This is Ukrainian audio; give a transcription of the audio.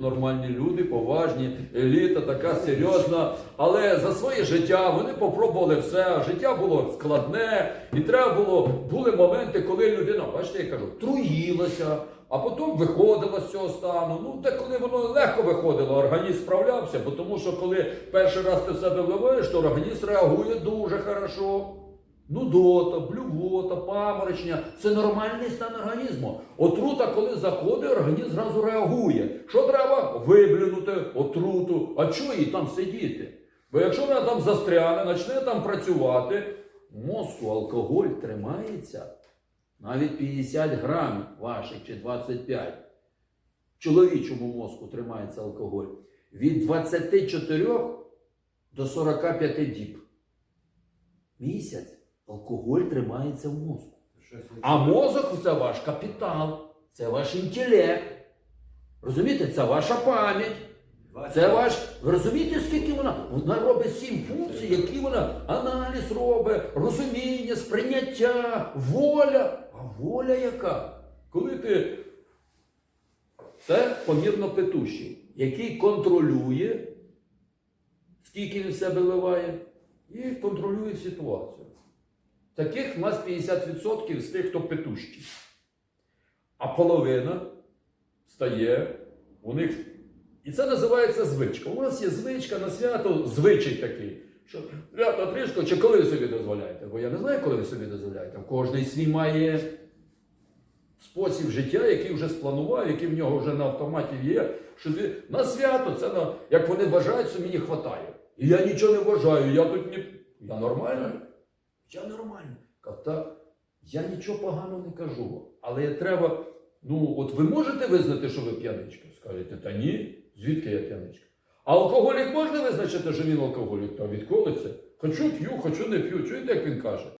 Нормальні люди, поважні, еліта така серйозна. Але за своє життя вони попробували все. Життя було складне, і треба було були моменти, коли людина, бачите, я кажу, труїлася, а потім виходила з цього стану. Ну, де коли воно легко виходило, організм справлявся, бо тому що коли перший раз ти в себе вливаєш, то організм реагує дуже хорошо. Нудота, блювота, паморочення це нормальний стан організму. Отрута, коли заходить, організм зразу реагує. Що треба? Виблюнути отруту. А чого їй там сидіти? Бо якщо вона там застряне, почне там працювати, мозку алкоголь тримається навіть 50 грамів ваших чи 25. В чоловічому мозку тримається алкоголь від 24 до 45 діб. Місяць алкоголь тримається в мозку. А мозок це ваш капітал, це ваш інтелект. Розумієте, це ваша пам'ять. Це ваш. Ви розумієте, скільки вона? Вона робить сім функцій, які вона аналіз робить, розуміння, сприйняття, воля. А воля яка? Коли ти це помірно петущий, який контролює, скільки він в себе вливає, і контролює ситуацію. Таких в нас 50% з тих, хто петущий. А половина стає у них. І це називається звичка. У нас є звичка на свято, звичай такий. Що свято трішко, чи коли ви собі дозволяєте? Бо я не знаю, коли ви собі дозволяєте. Кожний свій має спосіб життя, який вже спланував, який в нього вже на автоматі є. Що на свято це на, як вони вважають, що мені вистачає. І я нічого не вважаю, я тут не. Я нормально. Я нормально. Так я нічого поганого не кажу. Але треба. Ну, от ви можете визнати, що ви п'яничка? Скажете, та ні, звідки я п'яничка? А алкоголік можна визначити, що він алкоголік? Та відколи це? Хочу п'ю, хочу не п'ю. Чуєте, як він каже?